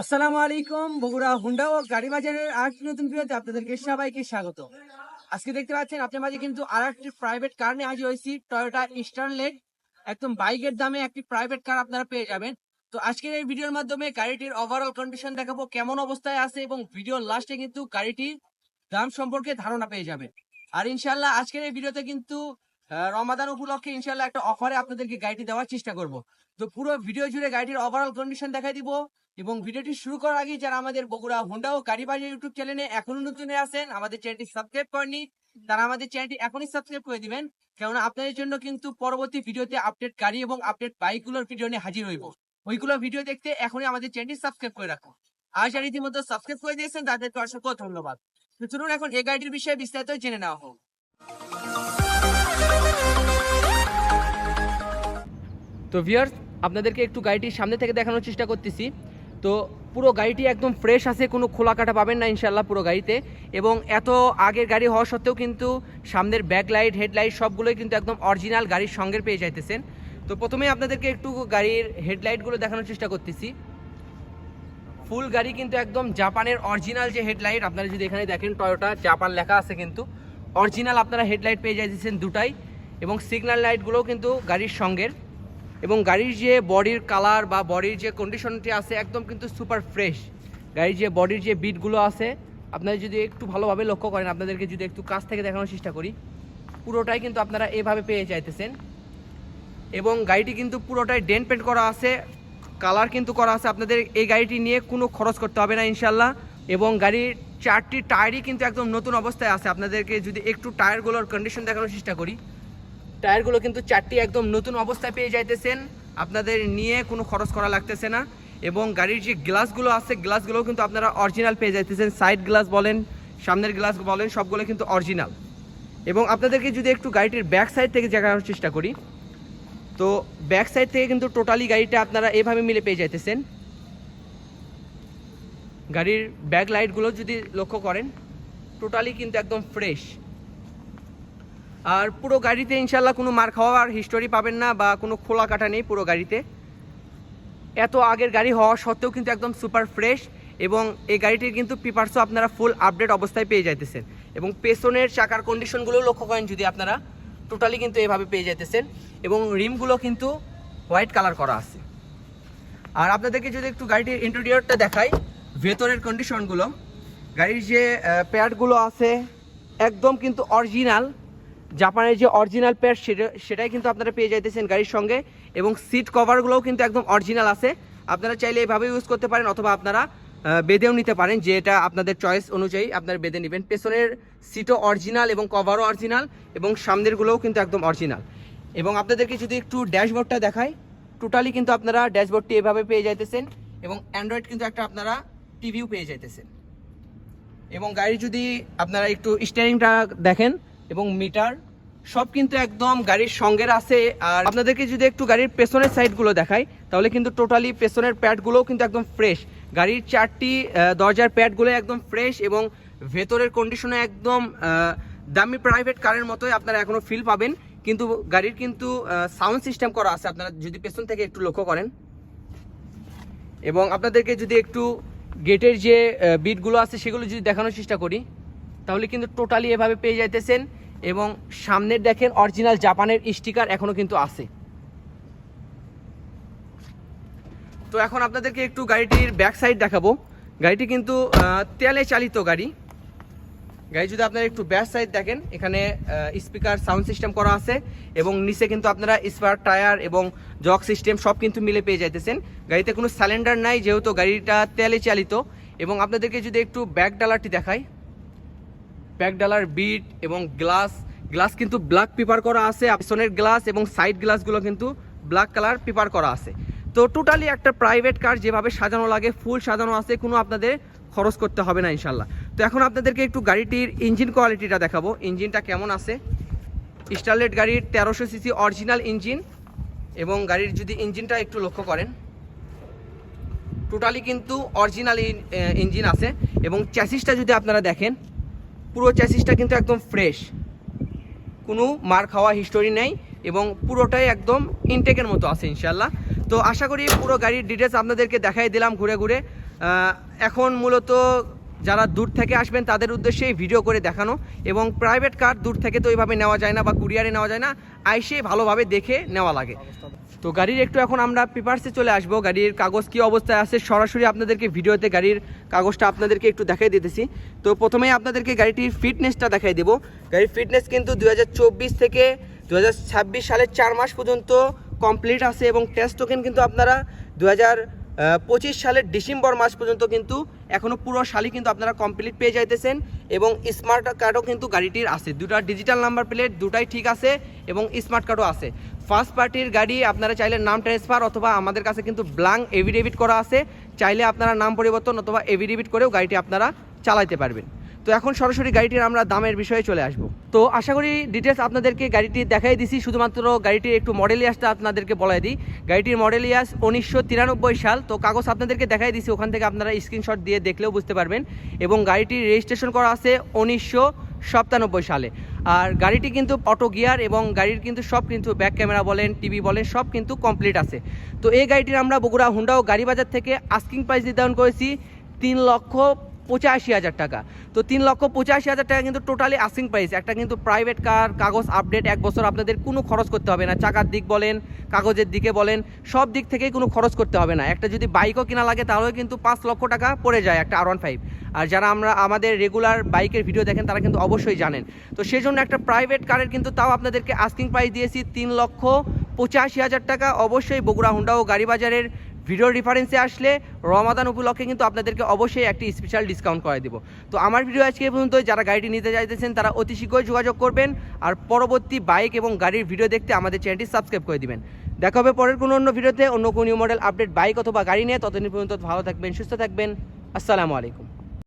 আসসালামু আলাইকুম, বগুড়া হুন্ডা ও গাড়ি বাজারের আরেকটি নতুন ভিডিওতে আপনাদেরকে সবাইকে স্বাগত। আজকে দেখতে পাচ্ছেন আপনার মাঝে কিন্তু আর একটি প্রাইভেট কার নিয়ে হাজির হয়েছি টয়োটা স্টার্নলেট একদম বাইকের দামে একটি প্রাইভেট কার আপনারা পেয়ে যাবেন। তো আজকের এই ভিডিওর মাধ্যমে গাড়িটির ওভারঅল কন্ডিশন দেখাবো, কেমন অবস্থায় আছে এবং ভিডিওর লাস্টে কিন্তু গাড়িটির দাম সম্পর্কে ধারণা পেয়ে যাবেন। আর ইনশাল্লাহ আজকের এই ভিডিওতে কিন্তু রমাদান উপলক্ষে ইনশাল্লাহ একটা অফারে আপনাদেরকে গাড়িটি দেওয়ার চেষ্টা করব। তো পুরো ভিডিও জুড়ে গাড়িটির ওভারঅল কন্ডিশন দেখাই দিব এবং ভিডিওটি শুরু করার আগে যারা আমাদের বগুড়া, হোন্ডা ও গাড়ি বাজার ইউটিউব চ্যানেলে এখনও নতুন আছেন, আমাদের চ্যানেলটি সাবস্ক্রাইব করেনি তারা আমাদের চ্যানেলটি এখনই সাবস্ক্রাইব করে দিবেন, কেননা আপনাদের জন্য কিন্তু পরবর্তী ভিডিওতে আপডেট গাড়ি এবং আপডেট বাইকগুলোর ভিডিও নিয়ে হাজির হইব। ওইগুলো ভিডিও দেখতে এখনই আমাদের চ্যানেলটি সাবস্ক্রাইব করে রাখুন। আর যারা ইতিমধ্যে সাবস্ক্রাইব করে দিয়েছেন, তাদেরকে অসংখ্য ধন্যবাদ। চলুন এখন এই গাড়িটির বিষয়ে বিস্তারিত জেনে নেওয়া হোক। তো ভিয়ার্স আপনাদেরকে একটু গাড়িটির সামনে থেকে দেখানোর চেষ্টা করতেছি। তো পুরো গাড়িটি একদম ফ্রেশ আছে, কোনো খোলা কাটা পাবেন না ইনশাল্লাহ পুরো গাড়িতে। এবং এত আগের গাড়ি হওয়া সত্ত্বেও কিন্তু সামনের ব্যাক লাইট হেডলাইট সবগুলোই কিন্তু একদম অরিজিনাল গাড়ির সঙ্গে পেয়ে যাইতেছেন। তো প্রথমেই আপনাদেরকে একটু গাড়ির হেডলাইটগুলো দেখানোর চেষ্টা করতেছি। ফুল গাড়ি কিন্তু একদম জাপানের অরিজিনাল যে হেডলাইট আপনারা যদি এখানে দেখেন টয়োটা জাপান লেখা আছে কিন্তু। অরিজিনাল আপনারা হেডলাইট পেয়ে যাইতেছেন দুটাই। এবং সিগন্যাল লাইটগুলোও কিন্তু গাড়ির সঙ্গের। এবং গাড়ির যে বডির কালার বা বডির যে কন্ডিশনটি আছে একদম কিন্তু সুপার ফ্রেশ গাড়ির যে বডির যে বিটগুলো আছে, আপনারা যদি একটু ভালোভাবে লক্ষ্য করেন, আপনাদেরকে যদি একটু কাছ থেকে দেখানোর চেষ্টা করি, পুরোটাই কিন্তু আপনারা এভাবে পেয়ে যাইতেছেন। এবং গাড়িটি কিন্তু পুরোটাই ডেন্ট পেন্ট করা আছে কালার কিন্তু করা আছে। আপনাদের এই গাড়িটি নিয়ে কোনো খরচ করতে হবে না ইনশাল্লাহ এবং গাড়ির চারটি টায়ারই কিন্তু একদম নতুন অবস্থায় আছে। আপনাদেরকে যদি একটু টায়ারগুলোর কন্ডিশন দেখানোর চেষ্টা করি। টায়ারগুলো কিন্তু চারটি একদম নতুন অবস্থায় পেয়ে যাইতেছেন। আপনাদের নিয়ে কোনো খরচ করা লাগতেছে না। এবং গাড়ির যে গ্লাসগুলো আছে গ্লাসগুলো কিন্তু আপনারা অরিজিনাল পেয়ে যাইতেছেন। সাইড গ্লাস বলেন, সামনের গ্লাস বলেন, সবগুলো কিন্তু অরিজিনাল। এবং আপনাদেরকে যদি একটু গাড়িটির ব্যাক সাইড থেকে দেখানোর চেষ্টা করি, তো ব্যাক সাইড থেকে কিন্তু টোটালি গাড়িটা আপনারা এভাবে মিলে পেয়ে যাইতেছেন। গাড়ির ব্যাক লাইটগুলো যদি লক্ষ্য করেন, টোটালি কিন্তু একদম ফ্রেশ। আর পুরো গাড়িতে ইনশাল্লাহ কোনো মার খাওয়ার হিস্টোরি পাবেন না বা কোনো খোলা কাটা নেই পুরো গাড়িতে। এত আগের গাড়ি হওয়া সত্ত্বেও কিন্তু একদম সুপার ফ্রেশ এবং এই গাড়িটির কিন্তু পিপার্সও আপনারা ফুল আপডেট অবস্থায় পেয়ে যাইতেছেন। এবং পেছনের চাকার কন্ডিশনগুলো লক্ষ্য করেন যদি আপনারা টোটালি কিন্তু এভাবে পেয়ে যাইতেছেন এবং রিমগুলো কিন্তু হোয়াইট কালার করা আছে। আর আপনাদেরকে যদি একটু গাড়িটির ইন্টেরিয়রটা দেখাই, ভেতরের কন্ডিশনগুলো গাড়ির যে প্যাডগুলো আছে, একদম কিন্তু অরিজিনাল জাপানের যে অরিজিনাল প্যাড সেটা, সেটাই কিন্তু আপনারা পেয়ে যাইতেছেন গাড়ির সঙ্গে। এবং সিট কভারগুলোও কিন্তু একদম অরিজিনাল আছে। আপনারা চাইলে এভাবে ইউজ করতে পারেন অথবা আপনারা বেঁধেও নিতে পারেন যে এটা আপনাদের চয়েস অনুযায়ী আপনারা বেঁধে নেবেন। পেছনের সিটও অরিজিনাল এবং কভারও অরিজিনাল এবং সামনেরগুলোও কিন্তু একদম অরিজিনাল এবং আপনাদেরকে যদি একটু ড্যাশবোর্ডটা দেখাই টোটালি কিন্তু আপনারা ড্যাশবোর্ডটি এভাবে পেয়ে যাইতেছেন এবং অ্যান্ড্রয়েড কিন্তু একটা আপনারা টিভিও পেয়ে যাইতেছেন। এবং গাড়ি যদি আপনারা একটু স্টিয়ারিংটা দেখেন এবং মিটার, সব কিন্তু একদম গাড়ির সঙ্গের আছে। আর আপনাদেরকে যদি একটু গাড়ির পেছনের সাইডগুলো দেখাই, তাহলে কিন্তু টোটালি পেছনের প্যাডগুলোও কিন্তু একদম ফ্রেশ। গাড়ির চারটি দরজার প্যাডগুলো একদম ফ্রেশ এবং ভেতরের কন্ডিশনে একদম দামি প্রাইভেট কারের মতোই আপনারা এখনও ফিল পাবেন। কিন্তু গাড়ির কিন্তু সাউন্ড সিস্টেম করা আছে। আপনারা যদি পেছন থেকে একটু লক্ষ্য করেন। এবং আপনাদেরকে যদি একটু গেটের যে বিটগুলো আছে, সেগুলো যদি দেখানোর চেষ্টা করি। তাহলে কিন্তু টোটালি এভাবে পেয়ে যাইতেছেন এবং সামনের দেখেন অরিজিনাল জাপানের স্টিকার এখনও কিন্তু আছে। তো এখন আপনাদেরকে একটু গাড়িটির ব্যাক সাইড দেখাবো। গাড়িটি কিন্তু তেলে চালিত গাড়ি। গাড়ি যদি আপনারা একটু ব্যাক সাইড দেখেন, এখানে স্পিকার সাউন্ড সিস্টেম করা আছে এবং নিচে কিন্তু আপনারা স্পার টায়ার এবং জক সিস্টেম সব কিন্তু মিলে পেয়ে যাইতেছেন। গাড়িতে কোনো স্যালেন্ডার নাই, যেহেতু গাড়িটা তেলে চালিত। এবং আপনাদেরকে যদি একটু ব্যাক ডালারটি দেখাই। ব্যাক ডালার বিট এবং গ্লাস গ্লাস কিন্তু ব্ল্যাক পেপার করা আছে পিছনের গ্লাস এবং সাইড গ্লাসগুলো কিন্তু ব্ল্যাক কালার পেপার করা আছে। তো টোটালি একটা প্রাইভেট কার যেভাবে সাজানো লাগে, ফুল সাজানো আছে, কোনো আপনাদের খরচ করতে হবে না ইনশাল্লাহ তো এখন আপনাদেরকে একটু গাড়িটির ইঞ্জিন কোয়ালিটিটা দেখাবো। ইঞ্জিনটা কেমন আছে? স্টারলেট গাড়ির তেরোশো সিসি অরিজিনাল ইঞ্জিন এবং গাড়ির যদি ইঞ্জিনটা একটু লক্ষ্য করেন, টোটালি কিন্তু অরিজিনাল ইঞ্জিন আছে এবং চ্যাসিসটা যদি আপনারা দেখেন পুরো চ্যাসিসটা কিন্তু একদম ফ্রেশ কোনো মার খাওয়া হিস্টোরি নেই এবং পুরোটাই একদম ইনটেকের মতো আছে ইনশাল্লাহ তো আশা করি পুরো গাড়ির ডিটেলস আপনাদেরকে দেখাই দিলাম ঘুরে ঘুরে। এখন মূলত যারা দূর থেকে আসবেন তাদের উদ্দেশ্যে ভিডিও করে দেখানো এবং প্রাইভেট কার দূর থেকে তো ওইভাবে নেওয়া যায় না বা কুরিয়ারে নেওয়া যায় না, আইসে ভালোভাবে দেখে নেওয়া লাগে। তো গাড়ির একটু এখন আমরা পেপারসে চলে আসব। গাড়ির কাগজ কি অবস্থায় আছে সরাসরি আপনাদেরকে ভিডিওতে গাড়ির কাগজটা আপনাদেরকে একটু দেখাই দিতেছি। তো প্রথমেই আপনাদেরকে গাড়িটির ফিটনেসটা দেখাই দেবো। গাড়ির ফিটনেস কিন্তু দু হাজার চব্বিশ থেকে দু হাজার ছাব্বিশ সালের চার মাস পর্যন্ত কমপ্লিট আছে এবং টেস্ট টোকেন কিন্তু আপনারা দু হাজার পঁচিশ সালের ডিসেম্বর মাস পর্যন্ত কিন্তু এখনও পুরো সালই কিন্তু আপনারা কমপ্লিট পেয়ে যাইতেছেন এবং স্মার্ট কার্ডও কিন্তু গাড়িটির আছে। দুটা ডিজিটাল নাম্বার প্লেট দুটাই ঠিক আছে এবং স্মার্ট কার্ডও আছে। ফার্স্ট পার্টির গাড়ি আপনারা চাইলে নাম ট্রান্সফার অথবা আমাদের কাছে কিন্তু ব্লাঙ্ক এভিডেভিট করা আছে। চাইলে আপনারা নাম পরিবর্তন অথবা এভিডেভিট করেও গাড়িটি আপনারা চালাইতে পারবেন। তো এখন সরাসরি গাড়িটির আমরা দামের বিষয়ে চলে আসব। তো আশা করি ডিটেলস আপনাদেরকে গাড়িটি দেখাই দিছি, শুধুমাত্র গাড়িটির একটু মডেল ইয়াসটা আপনাদেরকে বলাই দিই। গাড়িটির মডেল ইয়াস উনিশশো তিরানব্বই সাল, তো কাগজ আপনাদেরকে দেখাই দিছি, ওখান থেকে আপনারা স্ক্রিনশট দিয়ে দেখলেও বুঝতে পারবেন। এবং গাড়িটির রেজিস্ট্রেশন করা আছে উনিশশো সাতানব্বই সালে। আর গাড়িটি কিন্তু অটো গিয়ার এবং গাড়ির কিন্তু সব কিন্তু ব্যাক ক্যামেরা বলেন টিভি বলেন, সব কিন্তু কমপ্লিট আছে। তো এই গাড়িটির আমরা বগুড়া, হুন্ডা ও গাড়ি বাজার থেকে আস্কিং প্রাইস নির্ধারণ করেছি তিন লক্ষ পঁচাশি হাজার টাকা। তো তিন লক্ষ পঁচাশি হাজার টাকা কিন্তু টোটালি আসিং প্রাইস একটা কিন্তু প্রাইভেট কার কাগজ আপডেট এক বছর আপনাদের কোনো খরচ করতে হবে না। চাকার দিক বলেন, কাগজের দিকে বলেন, সব দিক থেকেই কোনো খরচ করতে হবে না। একটা যদি বাইকও কিনা লাগে, তাহলেও কিন্তু পাঁচ লক্ষ টাকা পড়ে যায় একটা আর ওয়ান ফাইভ আর যারা আমরা, আমাদের রেগুলার বাইকের ভিডিও দেখেন, তারা কিন্তু অবশ্যই জানেন। তো সেই জন্য একটা প্রাইভেট কারের কিন্তু তাও আপনাদেরকে আস্কিং প্রাইস দিয়েছি তিন লক্ষ পঁচাশি হাজার টাকা। অবশ্যই বগুড়া, হুন্ডা ও গাড়ি বাজারের ভিডিও রেফারেন্সে আসলে রমাদান উপলক্ষে কিন্তু আপনাদেরকে অবশ্যই একটি স্পেশাল ডিসকাউন্ট করে দেবো। তো আমার ভিডিও আজকে পর্যন্ত, যারা গাড়িটি নিতে চাইতেছেন তারা অতি শীঘ্রই যোগাযোগ করবেন আর পরবর্তী বাইক এবং গাড়ির ভিডিও দেখতে আমাদের চ্যানেলটি সাবস্ক্রাইব করে দিবেন। দেখা হবে পরের কোনো অন্য ভিডিওতে অন্য কোনো নিউ মডেল আপডেট বাইক অথবা গাড়ি নিয়ে। ততদিন পর্যন্ত ভালো থাকবেন, সুস্থ থাকবেন। আসসালামু আলাইকুম।